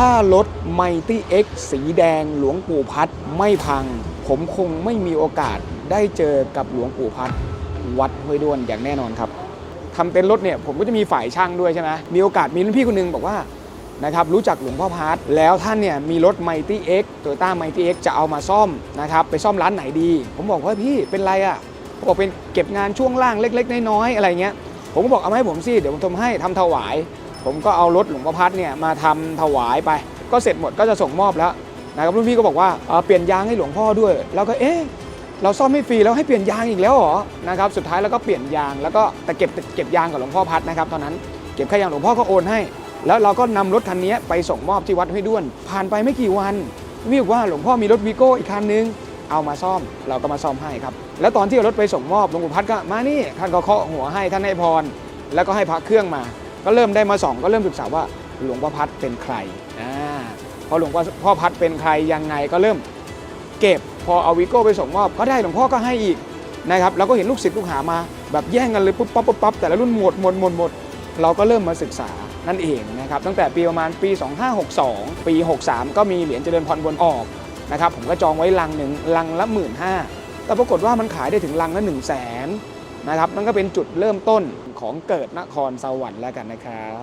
ถ้ารถ Mighty X สีแดงหลวงปู่พัดไม่พัง ผมคงไม่มีโอกาสได้เจอกับหลวงปู่พัดวัดห้วยด้วนอย่างแน่นอนครับทำเต็นท์รถเนี่ยผมก็จะมีฝ่ายช่างด้วยใช่ไหมมีโอกาสมีรุ่นพี่คนหนึงบอกว่านะครับรู้จักหลวงพ่อพัดแล้วท่านเนี่ยมีรถ Mighty X Toyota Mighty X จะเอามาซ่อมนะครับไปซ่อมร้านไหนดี ผมบอกว่าพี่เป็นไรอะ่ะเขาบอกเป็นเก็บงานช่วงล่างเล็ก ๆ น้อยๆอะไรเงี้ยผมก็บอกเอามาให้ผมสิเดี๋ยวผมทำให้ทำถวาย ผมก็เอารถหลวงพ่อพัดเนี่ยมาทำถวายไป ก็เสร็จหมดก็จะส่งมอบแล้วนะครับรุ่นพี่ก็บอกว่าเปลี่ยนยางให้หลวงพ่อด้วย แล้วก็เอ๊ะเราซ่อมให้ฟรีแล้วให้เปลี่ยนยางอีกแล้วเหรอนะครับสุดท้ายแล้วก็เปลี่ยนยางแล้วก็แต่เก็บเก็บยางกับหลวงพ่อพัดนะครับตอนนั้นเก็บแค่ยางหลวงพ่อก็โอนให้ แล้วเราก็นำรถคันนี้ไปส่งมอบที่วัดห้วยด้วน ผ่านไปไม่กี่วันพี่บอกว่าหลวงพ่อมีรถวีโก้อีกคันนึงเอามาซ่อมเราก็มาซ่อมให้ครับ แล้วตอนที่เอารถไปส่งมอบหลวงปู่พัดก็มานี่ท่านก็เคาะหัวให้ท่านให้พร แล้วก็ให้พระเครื่องมา ก็เริ่มได้มาส่องก็เริ่มศึกษาว่าหลวงพ่อพัดเป็นใครอ่าพอหลวงพ่อพัดเป็นใครยังไงก็เริ่มเก็บพอเอาวิโก้ไปส่งมอบก็ได้หลวงพ่อก็ให้อีกนะครับเราก็เห็นลูกศิษย์ลูกหามาแบบแย่งกันเลยปุ๊บปั๊บปุ๊บปั๊บแต่ละรุ่นหมดหมดหมดหมดเราก็เริ่มมาศึกษานั่นเองนะครับตั้งแต่ปีประมาณปี 2562 ปี 63 ก็มีเหรียญเจริญพรบนออกนะครับผมก็จองไว้ลังหนึ่งลังละหมื่นห้าแต่ปรากฏว่ามันขายได้ถึงลังละ1 0 0 0 0แสน นะครับนั่นก็เป็นจุดเริ่มต้นของเกิดนครสวรรค์แล้วกันนะครับ